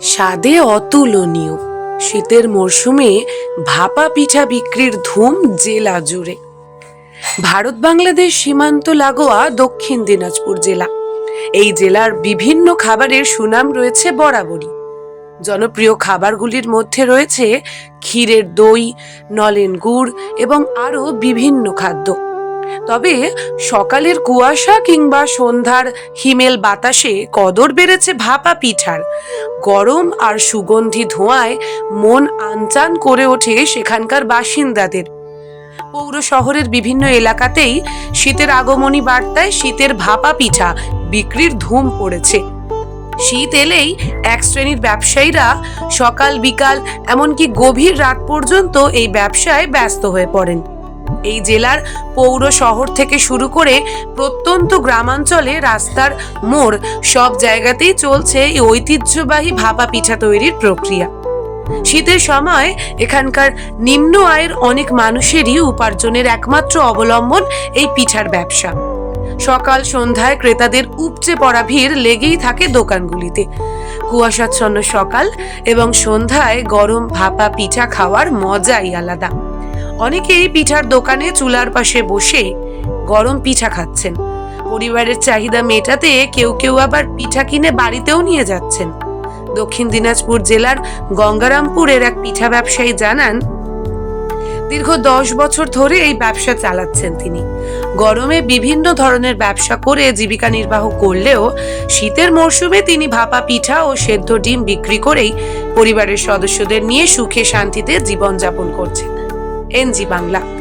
স্বাদে অতুলনীয়। শীতের মরশুমে ভাপা পিঠা বিক্রির ধুম জেলা জুড়ে ভারত বাংলাদেশ সীমান্ত লাগোয়া দক্ষিণ দিনাজপুর জেলা। এই জেলার বিভিন্ন খাবারের সুনাম রয়েছে বরাবরই। জনপ্রিয় খাবারগুলির মধ্যে রয়েছে ক্ষীরের দই, নলেন গুড় এবং আরও বিভিন্ন খাদ্য। তবে সকালের কুয়াশা কিংবা সন্ধ্যার হিমেল বাতাসে কদর বেড়েছে ভাপা পিঠার। গরম আর সুগন্ধি ধোঁয়ায় মন আনচান করে ওঠে সেখানকার বাসিন্দাদের। পৌর শহরের বিভিন্ন এলাকাতেই শীতের আগমনী বার্তায় শীতের ভাপা পিঠা বিক্রির ধুম পড়েছে। শীত এলেই এক শ্রেণির ব্যবসায়ীরা সকাল বিকাল এমনকি গভীর রাত পর্যন্ত এই ব্যবসায় ব্যস্ত হয়ে পড়েন। এই জেলার পৌর শহর থেকে শুরু করে প্রত্যন্ত গ্রামাঞ্চলে রাস্তার মোড় সব জায়গাতেই চলছে এই ঐতিহ্যবাহী ভাপা পিঠা তৈরির প্রক্রিয়া। শীতের সময় এখানকার নিম্ন আয়ের অনেক মানুষেরই উপার্জনের একমাত্র অবলম্বন এই পিঠার ব্যবসা। সকাল সন্ধ্যায় ক্রেতাদের উপচে পড়া ভিড় লেগেই থাকে দোকানগুলিতে। কুয়াশাচ্ছন্ন সকাল এবং সন্ধ্যায় গরম ভাপা পিঠা খাওয়ার মজাই আলাদা। অনেকেই পিঠার দোকানে চুলার পাশে বসে গরম পিঠা খাচ্ছেন। পরিবারের চাহিদা মেটাতে কেউ কেউ আবার পিঠা কিনে বাড়িতেও নিয়ে যাচ্ছেন। দক্ষিণ দিনাজপুর জেলার গঙ্গারামপুরের এক পিঠা ব্যবসায়ী জানান, দীর্ঘ দশ বছর ধরে এই ব্যবসা চালাচ্ছেন তিনি। গরমে বিভিন্ন ধরনের ব্যবসা করে জীবিকা নির্বাহ করলেও শীতের মরশুমে তিনি ভাপা পিঠা ও সেদ্ধ ডিম বিক্রি করেই পরিবারের সদস্যদের নিয়ে সুখে শান্তিতে জীবনযাপন করছেন। এনজি বাংলা।